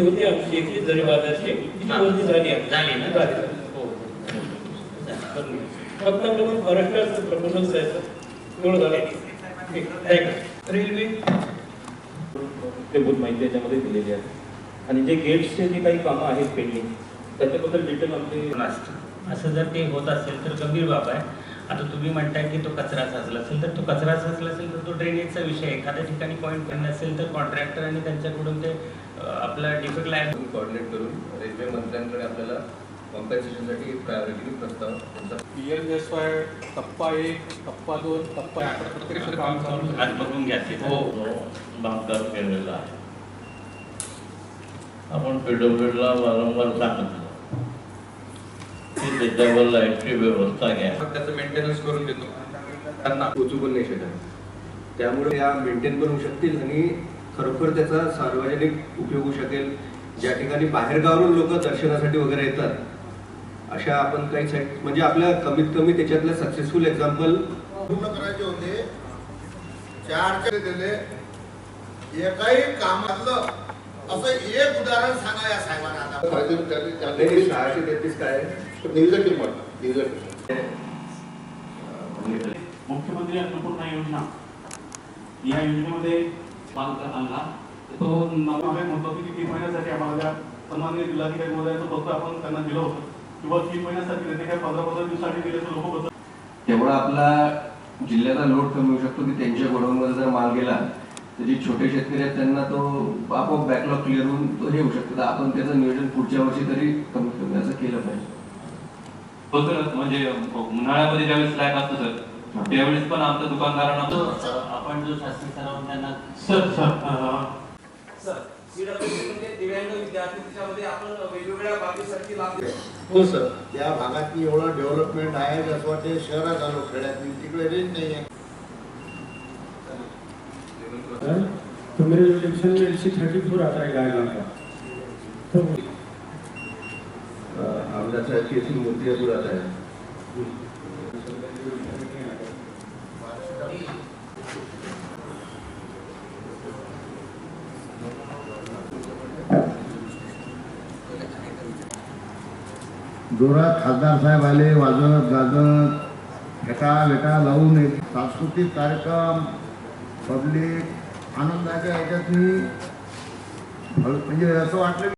वर्दी होती आमची एकवीस जरी बाजारची. वर्दी झाली. झाली ना? झाली. हो. फक्त आपल्याला महाराष्ट्राचं प्रपोजल द्यायचं तेवढं झालं. ठीक. Thank you railway. ते बहुत माहिती याच्यामध्ये दिलेली आहे. आणि जे गेट्सचे जे काही कामं आहेत पेंडिंग त्याच्याबद्दल डिटेल आमचे असं जर ते होत असेल तर गंभीर बाब आहे. आता तुम्ही म्हणताय की तो कचरा साचला असेल तर तो कचरा साचला असेल तर तो ड्रेनेजचा विषय आहे. एखाद्या ठिकाणी पॉईंट नसेल तर कॉन्ट्रॅक्टर आणि त्यांच्याकडून ते आपला डिफेक्ट लाईन तुम्ही कोऑर्डिनेट करून रेल्वे मंत्र्यांकडे आपल्याला कॉम्पेन्सेशनसाठी प्रायोरिटी प्रस्ताव पी एल एस वाय टप्पा एक टप्पा दोन टप्पा प्रत्येक काम चालू आहे. आज बघून घ्या ते. हो. बांधकाम केलेला आहे. आपण पीडब्ल्यूडीला वारंवार सांगितलं की त्याच्यावर लाईटची व्यवस्था घ्या. त्याचं मेंटेनन्स करून देतो. त्यांना. पोचू पण नाही शकत. त्यामुळे या मेंटेन पण होऊ शकतील आणि खरोखर त्याचा सार्वजनिक उपयोग होऊ शकेल. ज्या ठिकाणी बाहेरगावरून लोक दर्शनासाठी वगैरे येतात अशा आपण काही साईट म्हणजे आपल्या कमीत कमी त्याच्यातलं सक्सेसफुल एक्झाम्पल पूर्ण करायचे होते. चार चार दिले. एकाही कामातलं असं एक उदाहरण सांगा या साहेबांना आता. सहाशे तेहतीस काय किंमत मुख्यमंत्री अन्नपूर्णा योजना. या योजनेमध्ये भाग आणला तो म्हणतो की तीन महिन्यासाठी आम्हाला त्या सन्माननीय जिल्हाधिकारी महोदयाचं पत्र आपण त्यांना दिलं होतं. किंवा तीन महिन्यासाठी नाही, ते काय पंधरा पंधरा दिवसासाठी दिले तर लोक बदल तेवढा आपला जिल्ह्याचा लोड कमी होऊ शकतो की त्यांच्या गोडाऊनमध्ये जर माल गेला जे छोटे शेतकरी आहेत त्यांना तो आपोआप बॅकलॉग क्लिअर होऊन तो हे होऊ शकतो. आपण त्याचं नियोजन पुढच्या वर्षी तरी कमीत कमी असं केलं पाहिजे. हो सर म्हणजे उन्हाळ्यामध्ये ज्यावेळेस स्लॅक असतो सर त्यावेळेस पण आमच्या दुकानदारांना आपण जो शास्त्री सराव त्यांना सर सर हो सर त्या भागात एवढं डेव्हलपमेंट आहे असं वाटते शहरात आलो खेड्यात तिकडे रेंज नाही आहे तो मेरे इलेक्शन में एल सी थर्टी फोर आता है गाइडलाइन का। तो आमदार साहेब की मूर्ती दूर आता है। जोरात खासदार साहेब आले वाजत गाजत फेटा वेटा लावून एक सांस्कृतिक कार्यक्रम पब्लिक आनंदाच्या ह्याच्यात मी म्हणजे असं वाटलं